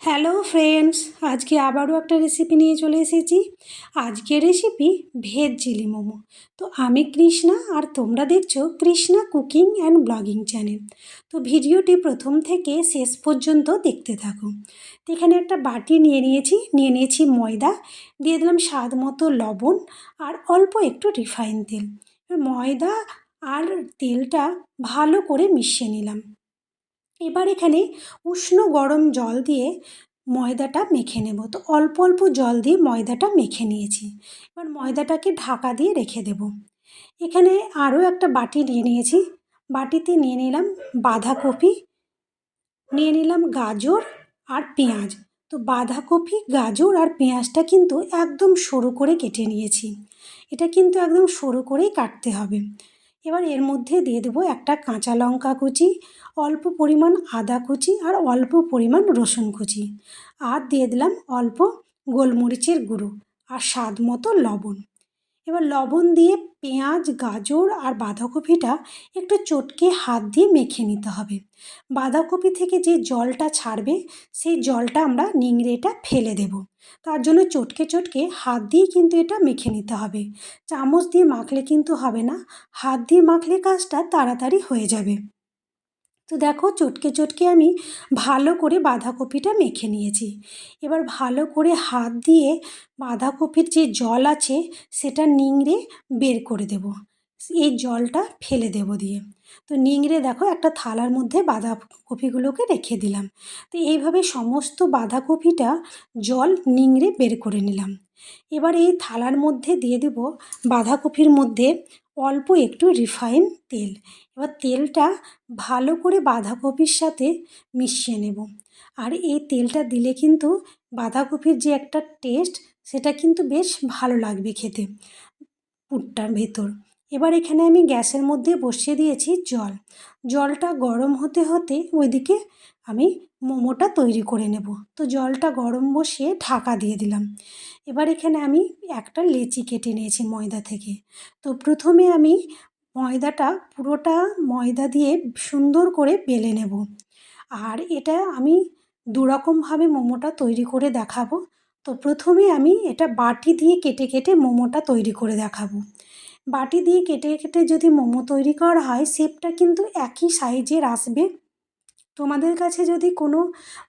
Hello friends, আজকে আবারও একটা রেসিপি নিয়ে চলে এসেছি। আজকের রেসিপি ভেজ চিলি মোমো। তো আমি কৃষ্ণা আর তোমরা দেখছ Krishna cooking and blogging channel. তো ভিডিওটি প্রথম থেকে শেষ পর্যন্ত দেখতে থাকো। তো এখানে একটা বাটি নিয়ে নিয়েছি নিয়ে নিয়েছি ময়দা, দিয়ে দিলাম স্বাদ মতো লবণ আর অল্প একটু রিফাইন তেল। ময়দা আর তেলটা ভালো করে মিশিয়ে নিলাম। এবার এখানে উষ্ণ গরম জল দিয়ে ময়দাটা মেখে নেব। তো অল্প অল্প জল দিয়ে ময়দাটা মেখে নিয়েছি। এবার ময়দাটাকে ঢাকা দিয়ে রেখে দেব। এখানে আরও একটা বাটি নিয়ে নিয়েছি। বাটিতে নিয়ে নিলাম বাঁধাকপি, নিয়ে নিলাম গাজর আর পেঁয়াজ। তো বাঁধাকপি, গাজর আর পেঁয়াজটা কিন্তু একদম সরু করে কেটে নিয়েছি। এটা কিন্তু একদম সরু করেই কাটতে হবে। এবার এর মধ্যে দিয়ে দেবো একটা কাঁচা লঙ্কা কুচি, অল্প পরিমাণ আদা কুচি আর অল্প পরিমাণ রসুন কুচি। আর দিয়ে দিলাম অল্প গোলমরিচের গুঁড়ো আর স্বাদ মতো লবণ। এবার লবণ দিয়ে পেঁয়াজ, গাজর আর বাঁধাকপিটা একটু চটকে হাত দিয়ে মেখে নিতে হবে। বাঁধাকপি থেকে যে জলটা ছাড়বে, সেই জলটা আমরা নিংড়েটা ফেলে দেব। তার জন্য চটকে চটকে হাত দিয়ে কিন্তু এটা মেখে নিতে হবে। চামচ দিয়ে মাখলে কিন্তু হবে না, হাত দিয়ে মাখলে কাজটা তাড়াতাড়ি হয়ে যাবে। তো দেখো চটকে চটকে আমি ভালো করে বাঁধাকপিটা মেখে নিয়েছি। এবার ভালো করে হাত দিয়ে বাঁধাকপির যে জল আছে সেটা নিংড়ে বের করে দেব। এই জলটা ফেলে দেব দিয়ে। তো নিংড়ে দেখো একটা থালার মধ্যে বাঁধাকপিগুলোকে রেখে দিলাম। তো এইভাবে সমস্ত বাঁধাকপিটা জল নিংড়ে বের করে নিলাম। এবার এই থালার মধ্যে দিয়ে দেব বাঁধাকপির মধ্যে অল্প একটু রিফাইন তেল। এবার তেলটা ভালো করে বাঁধাকপির সাথে মিশিয়ে নেব। আর এই তেলটা দিলে কিন্তু বাঁধাকপির যে একটা টেস্ট, সেটা কিন্তু বেশ ভালো লাগবে খেতে পুরটার ভেতর। এবার এখানে আমি গ্যাসের মধ্যে বসিয়ে দিয়েছি জল। জলটা গরম হতে হতে ওইদিকে আমি মোমোটা তৈরি করে নেব। তো জলটা গরম বসিয়ে ঢাকা দিয়ে দিলাম। এবার এখানে আমি একটা লেচি কেটে নিয়েছি ময়দা থেকে। তো প্রথমে আমি ময়দাটা, পুরোটা ময়দা দিয়ে সুন্দর করে বেলে নেব। আর এটা আমি দুরকমভাবে মোমোটা তৈরি করে দেখাবো। তো প্রথমে আমি এটা বাটি দিয়ে কেটে কেটে মোমোটা তৈরি করে দেখাবো। বাটি দিয়ে কেটে কেটে যদি মোমো তৈরি করা হয় শেপটা কিন্তু একই সাইজের আসবে। তোমাদের কাছে যদি কোনো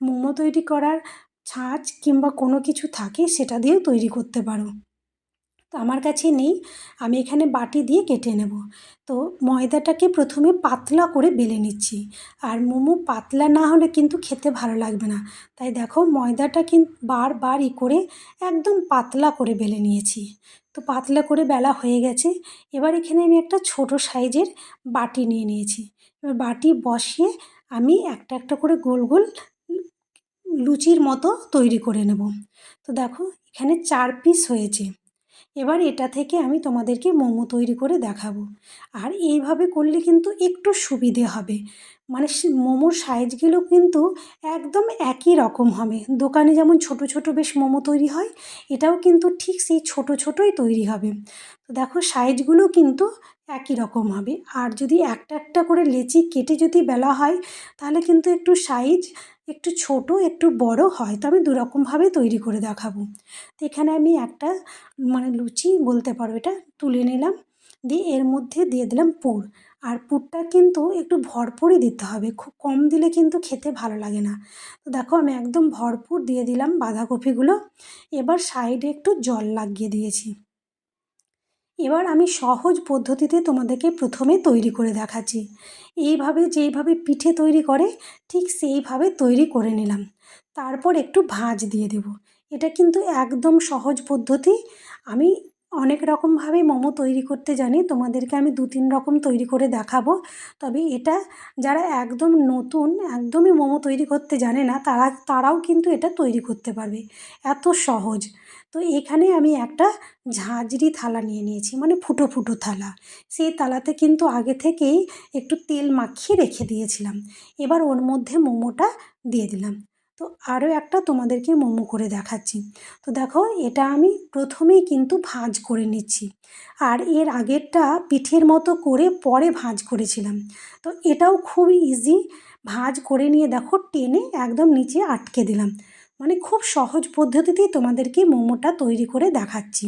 মোমো তৈরি করার ছাঁচ কিংবা কোনো কিছু থাকে, সেটা দিয়েও তৈরি করতে পারো। তো আমার কাছে নেই, আমি এখানে বাটি দিয়ে কেটে নেব। তো ময়দাটাকে প্রথমে পাতলা করে বেলে নিচ্ছি। আর মোমো পাতলা না হলে কিন্তু খেতে ভালো লাগবে না। তাই দেখো, ময়দাটা কিন্তু বারবার ই করে একদম পাতলা করে বেলে নিয়েছি। তো পাতলা করে বেলা হয়ে গেছে। এবার এখানে আমি একটা ছোট সাইজের বাটি নিয়ে নিয়েছি। এবার বাটি বসিয়ে আমি একটা একটা করে গোল গোল লুচির মতো তৈরি করে নেব। তো দেখো, এখানে চার পিস হয়েছে। এবার এটা থেকে আমি তোমাদেরকে মোমো তৈরি করে দেখাবো। আর এইভাবে করলে কিন্তু একটু সুবিধে হবে। মানে মোমোর সাইজগুলো কিন্তু একদম একই রকম হবে। দোকানে যেমন ছোট ছোট বেশ মোমো তৈরি হয়, এটাও কিন্তু ঠিক সেই ছোট ছোটই তৈরি হবে। তো দেখো সাইজগুলো কিন্তু একই রকম হবে। আর যদি একটা একটা করে লেচি কেটে যদি বেলা হয়, তাহলে কিন্তু একটু সাইজ একটু ছোট, একটু বড় হয়। তো আমি দুরকমভাবে তৈরি করে দেখাবো। তো এখানে আমি একটা মানে লুচি বলতে পারো এটা, তুলে নিলাম। দিয়ে এর মধ্যে দিয়ে দিলাম পুর। আর পুরটা কিন্তু একটু ভরপুরই দিতে হবে। খুব কম দিলে কিন্তু খেতে ভালো লাগে না। তো দেখো আমি একদম ভরপুর দিয়ে দিলাম বাঁধাকপিগুলো। এবার সাইডে একটু জল লাগিয়ে দিয়েছি। এবার আমি সহজ পদ্ধতিতে তোমাদেরকে প্রথমে তৈরি করে দেখাচ্ছি। এইভাবে যেইভাবে পিঠে তৈরি করে, ঠিক সেইভাবে তৈরি করে নিলাম। তারপর একটু ভাঁজ দিয়ে দেব। এটা কিন্তু একদম সহজ পদ্ধতি। আমি অনেক রকমভাবে মোমো তৈরি করতে জানি। তোমাদেরকে আমি দু তিন রকম তৈরি করে দেখাবো। তবে এটা যারা একদম নতুন, একদমই মোমো তৈরি করতে জানে না, তারা, তারাও কিন্তু এটা তৈরি করতে পারবে। এত সহজ। তো এখানে আমি একটা ঝাঁঝরি থালা নিয়ে নিয়েছি মানে ফুটো ফুটো থালা। সেই থালাতে কিন্তু আগে থেকেই একটু তেল মাখিয়ে রেখে দিয়েছিলাম। এবার ওর মধ্যে মোমোটা দিয়ে দিলাম। তো আরও একটা তোমাদেরকে মোমো করে দেখাচ্ছি। তো দেখো, এটা আমি প্রথমেই কিন্তু ভাঁজ করে নিচ্ছি। আর এর আগেরটা পিঠের মতো করে পরে ভাঁজ করেছিলাম। তো এটাও খুব ইজি ভাঁজ করে নিয়ে দেখো, টেনে একদম নিচে আটকে দিলাম। মানে খুব সহজ পদ্ধতিতেই তোমাদেরকে মোমোটা তৈরি করে দেখাচ্ছি।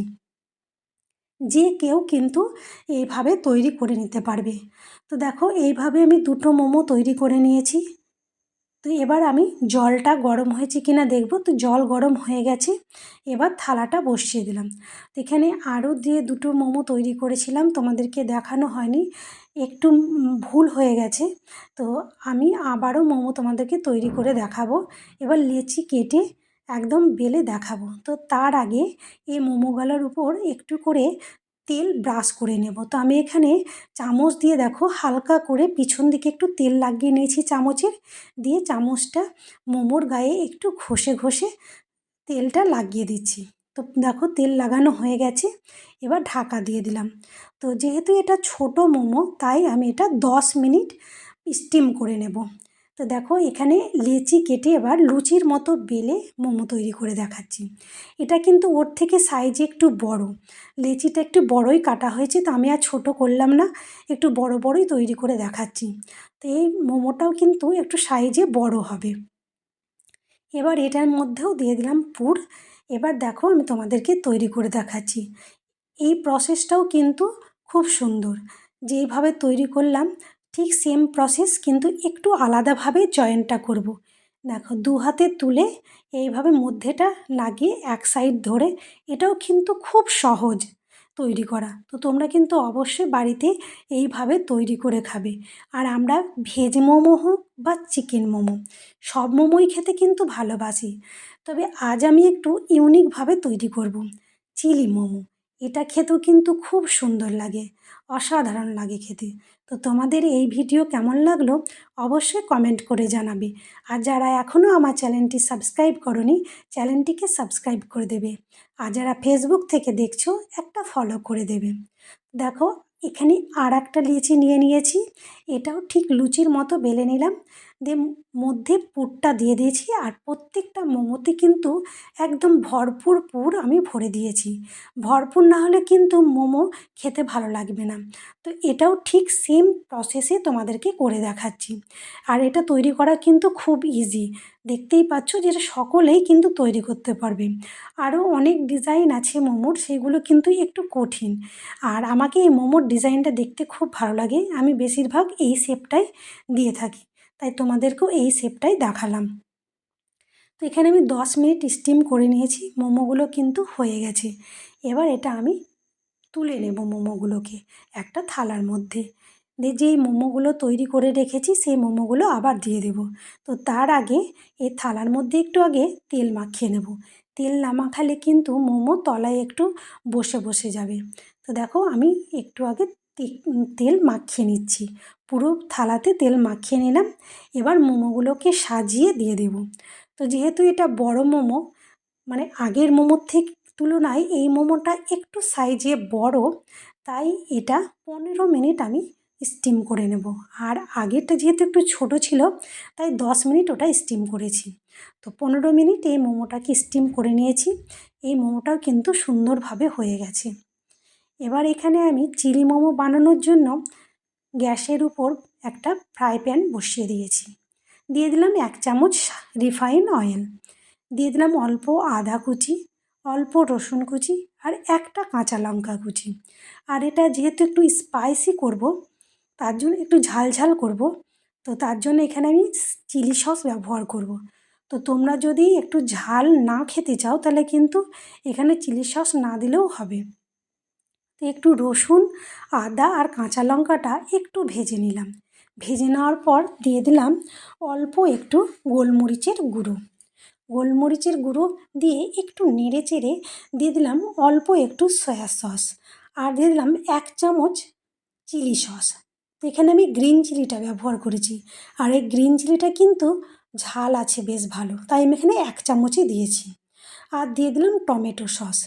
যে কেউ কিন্তু এইভাবে তৈরি করে নিতে পারবে। তো দেখো, এইভাবে আমি দুটো মোমো তৈরি করে নিয়েছি। তো এবার আমি জলটা গরম হয়েছে কিনা দেখব। তো জল গরম হয়ে গেছে, এবার থালাটা বসিয়ে দিলাম। তো এখানে আরও দিয়ে দুটো মোমো তৈরি করেছিলাম, তোমাদেরকে দেখানো হয়নি, একটু ভুল হয়ে গেছে। তো আমি আবারও মোমো তোমাদেরকে তৈরি করে দেখাবো, এবার লেচি কেটে একদম বেলে দেখাবো। তো তার আগে এই মোমোগুলোর উপর একটু করে তেল ব্রাশ করে নেব। তো আমি এখানে চামচ দিয়ে দেখো হালকা করে পিছন দিকে একটু তেল লাগিয়ে নিয়েছি চামচের। দিয়ে চামচটা মোমোর গায়ে একটু ঘষে ঘষে তেলটা লাগিয়ে দিচ্ছি। তো দেখো তেল লাগানো হয়ে গেছে, এবার ঢাকা দিয়ে দিলাম। তো যেহেতু এটা ছোট মোমো, তাই আমি এটা দশ মিনিট স্টিম করে নেব। তো দেখো, এখানে লেচি কেটে এবার লুচির মতো বেলে মোমো তৈরি করে দেখাচ্ছি। এটা কিন্তু ওর থেকে সাইজে একটু বড়। লেচিটা একটু বড়ই কাটা হয়েছে, তো আমি আর ছোটো করলাম না। একটু বড় বড়ই তৈরি করে দেখাচ্ছি। তো এই মোমোটাও কিন্তু একটু সাইজে বড় হবে। এবার এটার মধ্যেও দিয়ে দিলাম পুর। এবার দেখো, আমি তোমাদেরকে তৈরি করে দেখাচ্ছি। এই প্রসেসটাও কিন্তু খুব সুন্দর। যেইভাবে তৈরি করলাম ঠিক সেম প্রসেস কিন্তু একটু আলাদাভাবে জয়েন্টটা করব। দেখো, দু হাতে তুলে এইভাবে মধ্যেটা লাগিয়ে এক সাইড ধরে, এটাও কিন্তু খুব সহজ তৈরি করা। তো তোমরা কিন্তু অবশ্যই বাড়িতে এইভাবে তৈরি করে খাবে। আর আমরা ভেজ মোমো হোক বা চিকেন মোমো, সব মোমোই খেতে কিন্তু ভালোবাসি। তবে আজ আমি একটু ইউনিকভাবে তৈরি করব, চিলি মোমো। এটা খেতেও কিন্তু খুব সুন্দর লাগে, অসাধারণ লাগে খেতে। তো তোমাদের এই ভিডিও কেমন লাগল অবশ্যই কমেন্ট করে জানাবে। আর যারা এখনও আমার চ্যানেলটি সাবস্ক্রাইব করনি, চ্যানেলটিকে সাবস্ক্রাইব করে দেবে। আর যারা ফেসবুক থেকে দেখছ, একটা ফলো করে দেবে। দেখো, এখানে আর একটা লিচি নিয়ে নিয়েছি। এটাও ঠিক লুচির মতো বেলে নিলাম। দিয়ে মধ্যে পুরটা দিয়ে দিয়েছি আর প্রত্যেকটা মোমোতে কিন্তু একদম ভরপুর পুর আমি ভরে দিয়েছি। ভরপুর না হলে কিন্তু মোমো খেতে ভালো লাগবে না। তো এটাও ঠিক সেম প্রসেসে তোমাদেরকে করে দেখাচ্ছি। আর এটা তৈরি করা কিন্তু খুব ইজি দেখতেই পাচ্ছ যেটা সকলেই কিন্তু তৈরি করতে পারবে। আরও অনেক ডিজাইন আছে মোমোর, সেগুলো কিন্তু একটু কঠিন। আর আমাকে এই মোমোর ডিজাইনটা দেখতে খুব ভালো লাগে। আমি বেশিরভাগ এই শেপটাই দিয়ে থাকি। তাই তোমাদেরকেও এই শেপটাই দেখালাম। তো এখানে আমি দশ মিনিট স্টিম করে নিয়েছি, মোমোগুলো কিন্তু হয়ে গেছে। এবার এটা আমি তুলে নেব মোমোগুলোকে একটা থালার মধ্যে। দিয়ে যেই মোমোগুলো তৈরি করে রেখেছি, সেই মোমোগুলো আবার দিয়ে দেব। তো তার আগে এই থালার মধ্যে একটু আগে তেল মাখিয়ে নেব। তেল না মাখালে কিন্তু মোমো তলায় একটু বসে বসে যাবে। তো দেখো আমি একটু আগে তেল মাখিয়ে নিচ্ছি। পুরো থালাতে তেল মাখিয়ে নিলাম। এবার মোমোগুলোকে সাজিয়ে দিয়ে দেব। তো যেহেতু এটা বড় মোমো মানে আগের মোমোর থেকে তুলনায় এই মোমোটা একটু সাইজে বড়, তাই এটা পনেরো মিনিট আমি স্টিম করে নেব। আর আগেরটা যেহেতু একটু ছোট ছিল, তাই দশ মিনিট ওটা স্টিম করেছি। তো পনেরো মিনিট এই মোমোটাকে স্টিম করে নিয়েছি। এই মোমোটাও কিন্তু সুন্দরভাবে হয়ে গেছে। এবার এখানে আমি চিলি মোমো বানানোর জন্য গ্যাসের উপর একটা ফ্রাই প্যান বসিয়ে দিয়েছি। দিয়ে দিলাম এক চামচ রিফাইন অয়েল। দিয়ে দিলাম অল্প আদা কুচি, অল্প রসুন কুচি আর একটা কাঁচা লঙ্কা কুচি। আর এটা যেহেতু একটু স্পাইসি করব, তার জন্য একটু ঝাল ঝাল করব, তো তার জন্য এখানে আমি চিলি সস ব্যবহার করব। তো তোমরা যদি একটু ঝাল না খেতে চাও তাহলে কিন্তু এখানে চিলি সস না দিলেও হবে। একটু রসুন, আদা আর কাঁচা লঙ্কাটা একটু ভেজে নিলাম। ভেজে নেওয়ার পর দিয়ে দিলাম অল্প একটু গোলমরিচের গুঁড়ো। গোলমরিচের গুঁড়ো দিয়ে একটু নেড়ে চেড়ে দিয়ে দিলাম অল্প একটু সয়া সস আর দিয়ে দিলাম এক চামচ চিলি সস। তো এখানে আমি গ্রিন চিলিটা ব্যবহার করেছি আর এই গ্রিন চিলিটা কিন্তু ঝাল আছে বেশ ভালো, তাই আমি এখানে এক চামচই দিয়েছি। আর দিয়ে দিলাম টমেটো সস।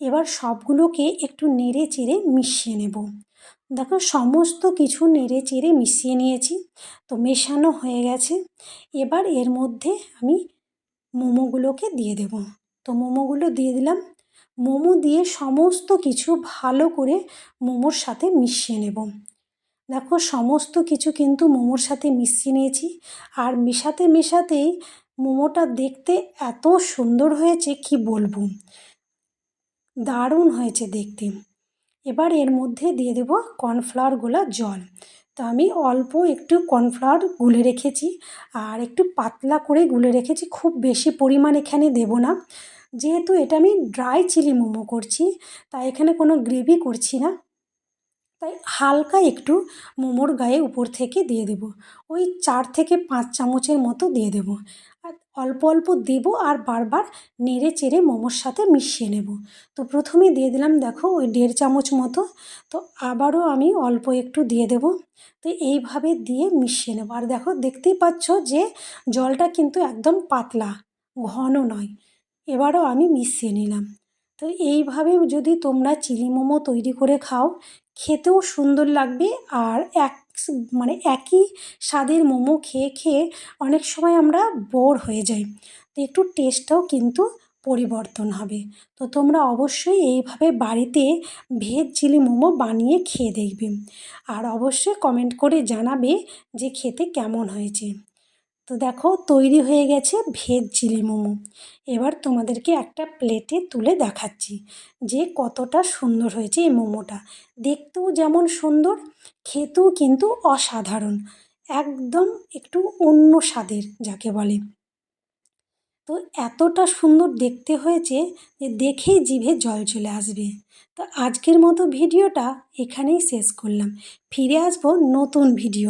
এবার সবগুলোকে একটু নেড়ে চেড়ে মিশিয়ে নেব। দেখো, সমস্ত কিছু নেড়ে চেড়ে মিশিয়ে নিয়েছি, তো মেশানো হয়ে গেছে। এবার এর মধ্যে আমি মোমোগুলোকে দিয়ে দেব। তো মোমোগুলো দিয়ে দিলাম। মোমো দিয়ে সমস্ত কিছু ভালো করে মোমোর সাথে মিশিয়ে নেব। দেখো, সমস্ত কিছু কিন্তু মোমোর সাথে মিশিয়ে নিয়েছি। আর মেশাতে, মেশাতেই মোমোটা দেখতে এত সুন্দর হয়েছে, কি বলব? দারুণ হয়েছে দেখতে। এবার এর মধ্যে দিয়ে দেবো কর্নফ্লাওয়ার গোলা জল। তো আমি অল্প একটু কর্নফ্লাওয়ার গুলে রেখেছি আর একটু পাতলা করে গুলে রেখেছি, খুব বেশি পরিমাণ এখানে দেবো না। যেহেতু এটা আমি ড্রাই চিলি মোমো করছি, তাই এখানে কোনো গ্রেভি করছি না। তাই হালকা একটু মোমোর গায়ে উপর থেকে দিয়ে দেবো। ওই চার থেকে পাঁচ চামচের মতো দিয়ে দেবো। অল্প অল্প দেবো আর বারবার নেড়ে চেড়ে মোমোর সাথে মিশিয়ে নেব। তো প্রথমে দিয়ে দিলাম দেখো ওই দেড় চামচ মতো। তো আবারও আমি অল্প একটু দিয়ে দেবো। তো এইভাবে দিয়ে মিশিয়ে নেব। আর দেখো দেখতেই পাচ্ছ যে জলটা কিন্তু একদম পাতলা, ঘন নয়। এবারও আমি মিশিয়ে নিলাম। তো এইভাবে যদি তোমরা চিলি মোমো তৈরি করে খাও, খেতেও সুন্দর লাগবে আর এক মানে একই স্বাদের মোমো খেয়ে খেয়ে অনেক সময় আমরা বোর হয়ে যাই। তো একটু টেস্টটাও কিন্তু পরিবর্তন হবে। তো তোমরা অবশ্যই এইভাবে বাড়িতে ভেজ চিলি মোমো বানিয়ে খেয়ে দেখবে। আর অবশ্যই কমেন্ট করে জানাবে যে খেতে কেমন হয়েছে। তো দেখো তৈরি হয়ে গেছে ভেজ চিলি মোমো। এবার তোমাদেরকে একটা প্লেটে তুলে দেখাচ্ছি যে কতটা সুন্দর হয়েছে এই মোমোটা। দেখতেও যেমন সুন্দর, খেতেও কিন্তু অসাধারণ, একদম একটু অন্য স্বাদের যাকে বলে। তো এতটা সুন্দর দেখতে হয়েছে যে দেখেই জিভে জল চলে আসবে। তো আজকের মতো ভিডিওটা এখানেই শেষ করলাম। ফিরে আসব নতুন ভিডিও